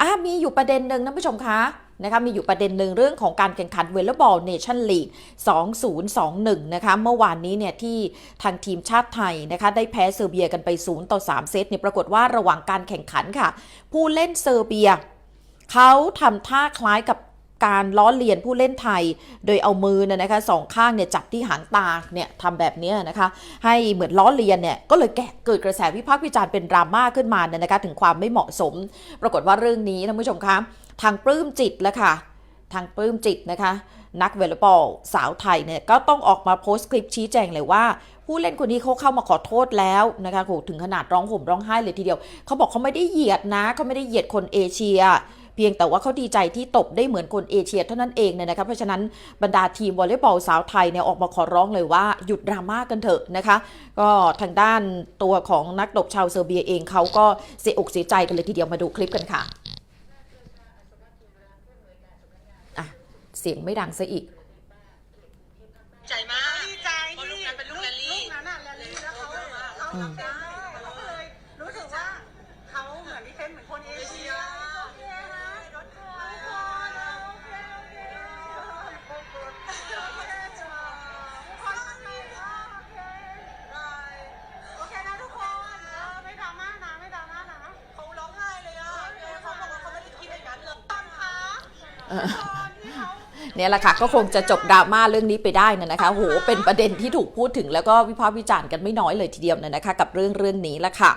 อะมีอยู่ประเด็นหนึ่งนะผู้ชมคะนะคะมีอยู่ประเด็นหนึ่งเรื่องของการแข่งขันเวลบอลเนชั่นลีก 2021 นะคะ เมื่อวานนี้เนี่ยที่ทางทีมชาติไทยนะคะได้แพ้เซอร์เบียกันไป 0 ต่อ 3 เซตเนี่ยปรากฏว่าระหว่างการแข่งขันค่ะ ผู้เล่นเซอร์เบียเขาทำท่าคล้ายกับ การล้อเลียนผู้เล่นไทย โดยเอามือเนี่ยนะคะสองข้างเนี่ยจับที่หางตาเนี่ยทำแบบนี้นะคะ ให้เหมือนล้อเลียนเนี่ยก็เลยแกะเกิดกระแสวิพากษ์วิจารณ์เป็นดราม่าขึ้นมาเนี่ยนะคะถึงความไม่เหมาะสม ปรากฏว่าเรื่องนี้ท่านผู้ชมคะทางปลื้มจิตแล้วค่ะ ทางปลื้มจิตนะคะ นักเวลบอลสาวไทยเนี่ยก็ต้องออกมาโพสต์คลิปชี้แจงเลยว่าผู้เล่นคนนี้เขาเข้ามาขอโทษแล้วนะคะโหถึงขนาดร้องห่มร้องไห้เลยทีเดียว เขาบอกเขาไม่ได้เหยียดนะ เขาไม่ได้เหยียดคนเอเชีย พียงแต่ว่าเขาดีใจที่ตบได้เหมือนคนเอเชียเท่านั้นเองเนี่ยนะคะเพราะฉะนั้นบรรดาทีมวอลเลย์บอลสาวไทยเนี่ยออกมาขอร้องเลยว่าหยุดดราม่ากันเถอะนะคะ ก็ทางด้านตัวของนักตบชาวเซอร์เบียเองเขาก็เสียอกเสียใจกันเลยทีเดียวมาดูคลิปกันค่ะอะ เสียงไม่ดังซะอีก ใจมากดีใจเพราะลูที่กนั้นเป็นลูกแรลลี่ลูกนั้นอะแรลลี่แล้วเขาเขาทำได้เขาก็เลยรู้สึกว่าเขาเหมือนที่เป็นเหมือนคนเอเชีย เออตอนที่เขาเนี่ยแหละค่ะก็คงจะจบดราม่าเรื่องนี้ไปได้นะนะคะโหเป็นประเด็นที่ถูกพูดถึงแล้วก็วิพากษ์วิจารณ์กันไม่น้อยเลยทีเดียวนะนะคะ กับเรื่องเรื่องนี้ละค่ะ